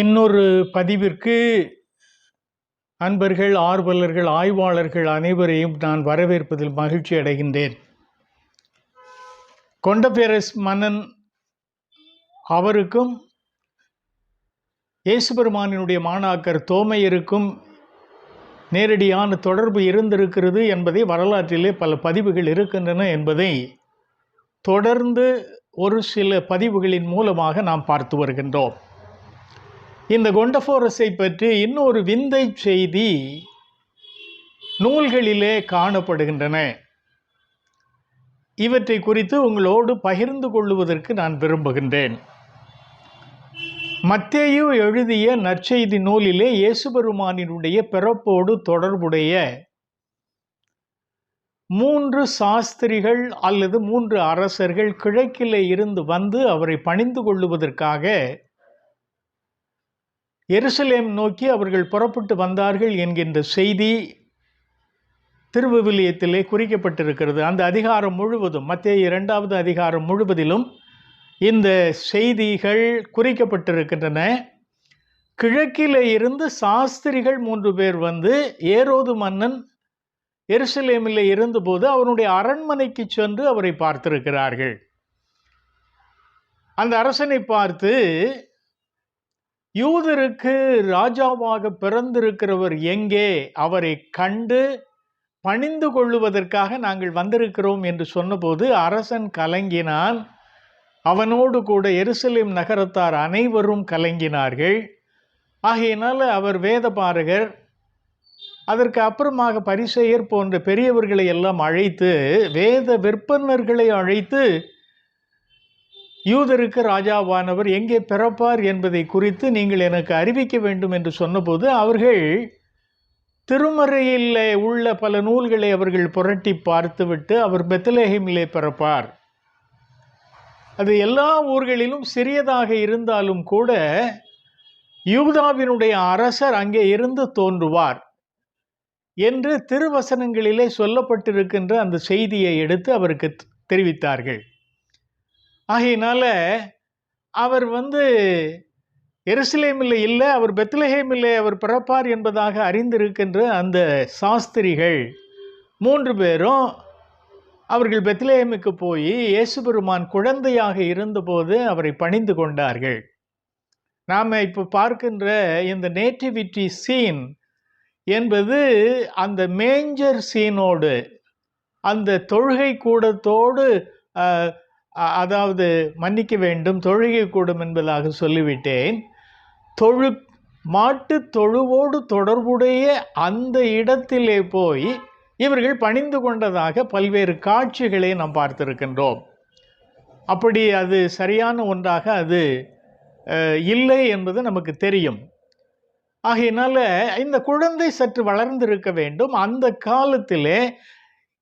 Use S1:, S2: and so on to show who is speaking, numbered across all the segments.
S1: இன்னொரு பதிவிற்கு அன்பர்கள் ஆர்வலர்கள் ஆய்வாளர்கள் அனைவரையும் நான் வரவேற்பதில் மகிழ்ச்சி அடைகின்றேன். கொண்டபேரஸ் மன்னன் அவருக்கும் இயேசுபெருமானினுடைய மாணாக்கர் தோமையருக்கும் நேரடியான தொடர்பு இருந்திருக்கிறது என்பதை வரலாற்றிலே பல பதிவுகள் இருக்கின்றன என்பதை தொடர்ந்து ஒரு சில பதிவுகளின் மூலமாக நாம் பார்த்து வருகின்றோம். இந்த கொண்டபோரஸை பற்றி இன்னொரு விந்தை செய்தி நூல்களிலே காணப்படுகின்றன. இவற்றை குறித்து உங்களோடு பகிர்ந்து கொள்ளுவதற்கு நான் விரும்புகின்றேன். மத்தேயு எழுதிய நற்செய்தி நூலிலே இயேசுபெருமானினுடைய பிறப்போடு தொடர்புடைய மூன்று சாஸ்திரிகள் அல்லது மூன்று அரசர்கள் கிழக்கிலே இருந்து வந்து அவரை பணிந்து கொள்ளுவதற்காக எருசலேம் நோக்கி அவர்கள் புறப்பட்டு வந்தார்கள் என்கின்ற செய்தி திருவிவிலியத்திலே குறிக்கப்பட்டிருக்கிறது. அந்த அதிகாரம் முழுவதும் மத்திய இரண்டாவது அதிகாரம் முழுவதிலும் இந்த செய்திகள் குறிக்கப்பட்டிருக்கின்றன. கிழக்கிலே இருந்து சாஸ்திரிகள் மூன்று பேர் வந்து ஏரோது மன்னன் எருசலேமில் இருந்தபோது அவனுடைய அரண்மனைக்கு சென்று அவரை பார்த்திருக்கிறார்கள். அந்த அரசனை பார்த்து யூதருக்கு ராஜாவாக பிறந்திருக்கிறவர் எங்கே? அவரை கண்டு பணிந்து கொள்ளுவதற்காக நாங்கள் வந்திருக்கிறோம் என்று சொன்னபோது அரசன் கலங்கினான். அவனோடு கூட எருசலேம் நகரத்தார் அனைவரும் கலங்கினார்கள். ஆகையினால் அவர் வேத பாரகர் அதற்கு அப்புறமாக பரிசெயர் போன்ற பெரியவர்களை எல்லாம் அழைத்து வேத விற்பனர்களை அழைத்து யூதருக்கு ராஜாவானவர் எங்கே பிறப்பார் என்பதை குறித்து நீங்கள் எனக்கு அறிவிக்க வேண்டும் என்று சொன்னபோது அவர்கள் திருமறையில் உள்ள பல நூல்களை அவர்கள் புரட்டி பார்த்துவிட்டு அவர் பெத்தலேஹிமிலே பிறப்பார். அது எல்லா ஊர்களிலும் சிறியதாக இருந்தாலும் கூட யூதாவினுடைய அரசர் அங்கே இருந்து தோன்றுவார் என்று திருவசனங்களிலே சொல்லப்பட்டிருக்கின்ற அந்த செய்தியை எடுத்து அவருக்கு தெரிவித்தார்கள். ஆகையினால அவர் வந்து எருசலேமில் இல்லை அவர் பெத்லஹேமில்லை அவர் பிறப்பார் என்பதாக அறிந்திருக்கின்ற அந்த சாஸ்திரிகள் மூன்று பேரும் அவர்கள் பெத்லேஹேமுக்கு போய் இயேசுபெருமான் குழந்தையாக இருந்தபோது அவரை பணிந்து கொண்டார்கள். நாம் இப்போ பார்க்கின்ற இந்த நேட்டிவிட்டி சீன் என்பது அந்த மேஞ்சர் சீனோடு அந்த தொழுகை கூடத்தோடு அதாவது மன்னிக்க வேண்டும் தொழுகக்கூடும் என்பதாக சொல்லிவிட்டேன். தொழு மாட்டு தொழுவோடு தொடர்புடைய அந்த இடத்திலே போய் இவர்கள் பணிந்து கொண்டதாக பல்வேறு காட்சிகளை நாம் பார்த்திருக்கின்றோம். அப்படி அது சரியான ஒன்றாக அது இல்லை என்பது நமக்கு தெரியும். ஆகையினால இந்த குழந்தை சற்று வளர்ந்திருக்க வேண்டும். அந்த காலத்திலே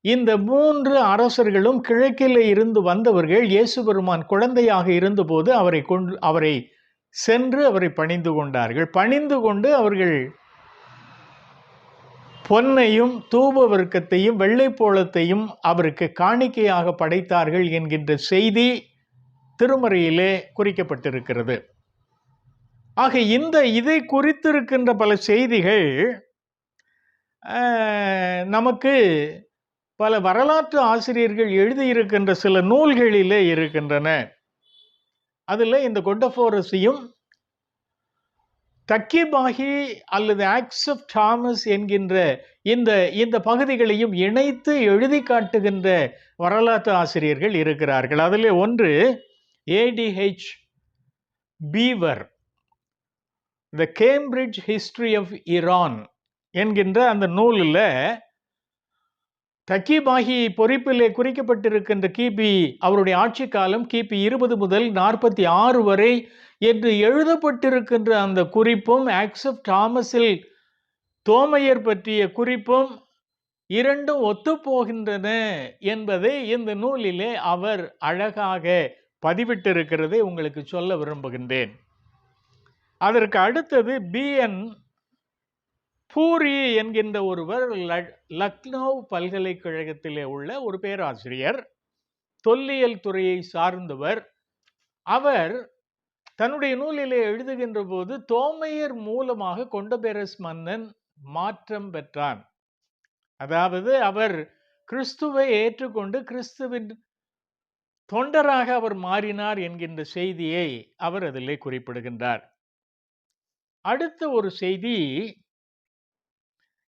S1: இந்த மூன்று அரசர்களும் கிழக்கிலே இருந்து வந்தவர்கள் இயேசு பெருமான் குழந்தையாக இருந்தபோது அவரை கொண்டு அவரை சென்று அவரை பணிந்து கொண்டார்கள். பணிந்து கொண்டு அவர்கள் பொன்னையும் தூப வர்க்கத்தையும் வெள்ளைப்போளத்தையும் அவருக்கு காணிக்கையாக படைத்தார்கள் என்கின்ற செய்தி திருமறையிலே குறிக்கப்பட்டிருக்கிறது. ஆக இந்த இதை குறித்திருக்கின்ற பல செய்திகள் நமக்கு பல வரலாற்று ஆசிரியர்கள் எழுதியிருக்கின்ற சில நூல்களிலே இருக்கின்றன. அதில் இந்த கொண்டஃபோரஸையும் தக்கிபாகி அல்லது ஆக்ஸ் ஆஃப் தாமஸ் என்கின்ற இந்த இந்த பகுதிகளையும் இணைத்து எழுதி காட்டுகின்ற வரலாற்று ஆசிரியர்கள் இருக்கிறார்கள். அதில் ஒன்று A D H Bivar the Cambridge History of Iran என்கின்ற அந்த நூலில் தக்கிபாகி பொறிப்பிலே குறிக்கப்பட்டிருக்கின்ற கிபி அவருடைய ஆட்சி காலம் கிபி இருபது முதல் நாற்பத்தி ஆறு வரை என்று எழுதப்பட்டிருக்கின்ற அந்த குறிப்பும் ஆக்சப் தாமஸில் தோமையர் பற்றிய குறிப்பும் இரண்டும் ஒத்துப்போகின்றன என்பதை இந்த நூலிலே அவர் அழகாக பதிவிட்டிருக்கிறதை உங்களுக்கு சொல்ல விரும்புகின்றேன். அதற்கு அடுத்தது பிஎன் பூரி என்கின்ற ஒருவர் லக்னோ பல்கலைக்கழகத்திலே உள்ள ஒரு பேராசிரியர் தொல்லியல் துறையை சார்ந்தவர். அவர் தன்னுடைய நூலிலே எழுதுகின்ற போது தோமையர் மூலமாக கொண்டபெரஸ் மன்னன் மாற்றம் பெற்றான். அதாவது அவர் கிறிஸ்துவை ஏற்றுக்கொண்டு கிறிஸ்துவின் தொண்டராக அவர் மாறினார் என்கின்ற செய்தியை அவர் அதிலே குறிப்பிடுகின்றார். அடுத்த ஒரு செய்தி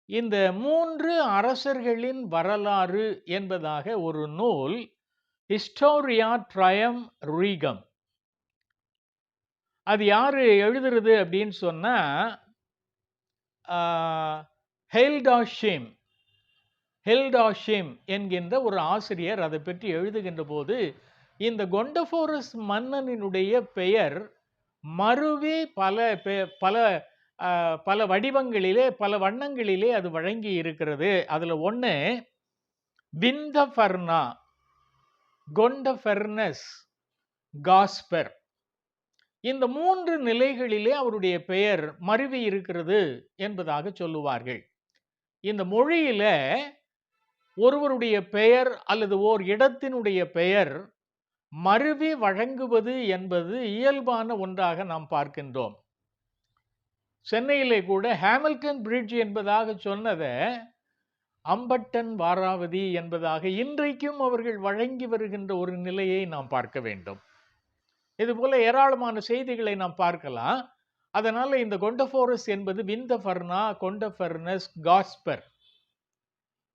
S1: இந்த மூன்று அரசர்களின் வரலாறு என்பதாக ஒரு நூல் ஹிஸ்டோரியா ட்ரயம் ரீகம் அது யார் எழுதுறது அப்படின்னு சொன்னால் ஹெல்டாஷிம் ஹெல்டாஷிம் என்கின்ற ஒரு ஆசிரியர் அதை பற்றி எழுதுகின்ற போது இந்த கொண்டபோரஸ் மன்னனினுடைய பெயர் மறுவே பல பல பல வடிவங்களிலே பல வண்ணங்களிலே அது வழங்கி இருக்கிறது. அதுல ஒண்ணு கொண்ட ஃபெர்னஸ் காஸ்பர் இந்த மூன்று நிலைகளிலே அவருடைய பெயர் மருவி இருக்கிறது என்பதாக சொல்லுவார்கள். இந்த மொழியில ஒருவருடைய பெயர் அல்லது ஓர் இடத்தினுடைய பெயர் மருவி வழங்குவது என்பது இயல்பான ஒன்றாக நாம் பார்க்கின்றோம். சென்னையிலே கூட ஹேமில்டன் பிரிட்ஜ் என்பதாக சொன்னதை அம்பட்டன் வாராவதி என்பதாக இன்றைக்கும் அவர்கள் வழங்கி வருகின்ற ஒரு நிலையை நாம் பார்க்க வேண்டும். இதுபோல ஏராளமான செய்திகளை நாம் பார்க்கலாம். அதனால் இந்த கொண்டஃபோரஸ் என்பது விந்தபர்னா கொண்டஃபர்னஸ் காஸ்பர்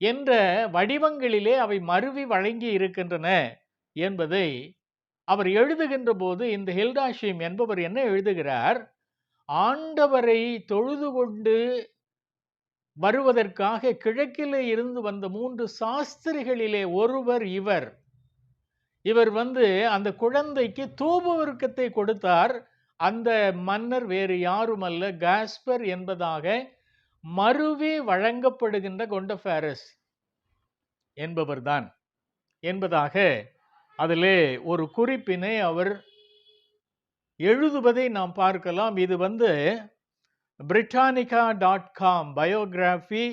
S1: என்ற வடிவங்களிலே அவை மருவி வழங்கி இருக்கின்றன என்பதை அவர் எழுதுகின்ற போது இந்த ஹில்டாஷிம் என்பவர் என்ன எழுதுகிறார்? ஆண்டவரை தொழுது கொண்டு வருவதற்காக கிழக்கிலே இருந்து வந்த மூன்று சாஸ்திரிகளிலே ஒருவர் இவர். இவர் வந்து அந்த குழந்தைக்கு தூபவர்க்கத்தை கொடுத்தார். அந்த மன்னர் வேறு யாரும் அல்ல காஸ்பர் என்பதாக மறுவே வழங்கப்படுகின்ற கொண்டஃபாரஸ் என்பவர்தான். என்பதாக அதிலே ஒரு குறிப்பினை அவர் எழுதுவதை நாம் பார்க்கலாம். இது வந்து Britannica dot com biography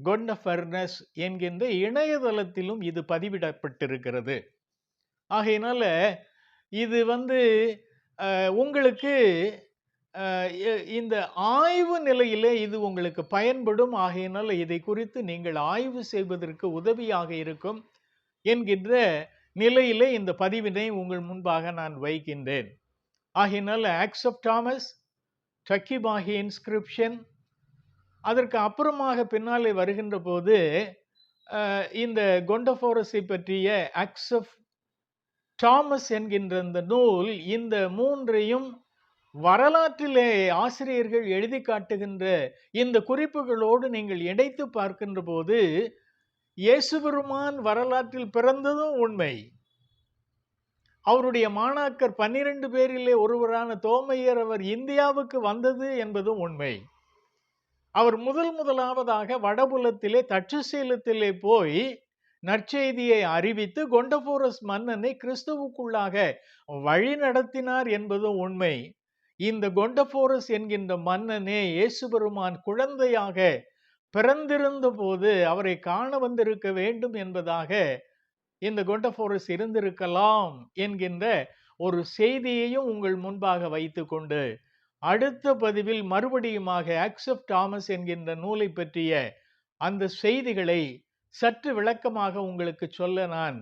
S1: Gondophares என்கின்ற இணையதளத்திலும் இது பதிவிடப்பட்டிருக்கிறது. ஆகையினால இது வந்து உங்களுக்கு இந்த ஆய்வு நிலையிலே இது உங்களுக்கு பயன்படும். ஆகையினால இதை குறித்து நீங்கள் ஆய்வு செய்வதற்கு உதவியாக இருக்கும் என்கின்ற நிலையிலே இந்த பதிவினை உங்கள் முன்பாக நான் வைக்கின்றேன். ஆகையினால ஆக்ஸ் ஆஃப் தாமஸ் ஆகிய இன்ஸ்கிரிப்ஷன் அதற்கு அப்புறமாக பின்னாலே வருகின்ற போது இந்த கொண்டஃபோரஸை பற்றிய ஆக்ஸ் ஆஃப் தாமஸ் என்கின்ற இந்த நூல் இந்த மூன்றையும் வரலாற்றிலே ஆசிரியர்கள் எழுதி காட்டுகின்ற இந்த குறிப்புகளோடு நீங்கள் இணைத்து பார்க்கின்ற போது இயேசுபெருமான் வரலாற்றில் பிறந்ததும் உண்மை. அவருடைய மாணாக்கர் பன்னிரண்டு பேரிலே ஒருவரான தோமையர் அவர் இந்தியாவுக்கு வந்தது என்பதும் உண்மை. அவர் முதல் முதலாவதாக வடபுலத்திலே தட்சசீலத்திலே போய் நற்செய்தியை அறிவித்து கொண்டபோரஸ் மன்னனை கிறிஸ்துவுக்குள்ளாக வழி நடத்தினார் என்பதும் உண்மை. இந்த கொண்டபோரஸ் என்கின்ற மன்னனே இயேசு பெருமான் குழந்தையாக பிறந்திருந்த போது அவரை காண வந்திருக்க வேண்டும் என்பதாக இந்த கொண்டபோரஸ் இருந்திருக்கலாம் என்கின்ற ஒரு செய்தியையும் உங்கள் முன்பாக வைத்து கொண்டு அடுத்த பதிவில் மறுபடியுமாக ஆக்சப் தாமஸ் என்கின்ற நூலை பற்றிய அந்த செய்திகளை சற்று விளக்கமாக உங்களுக்கு சொல்ல நான்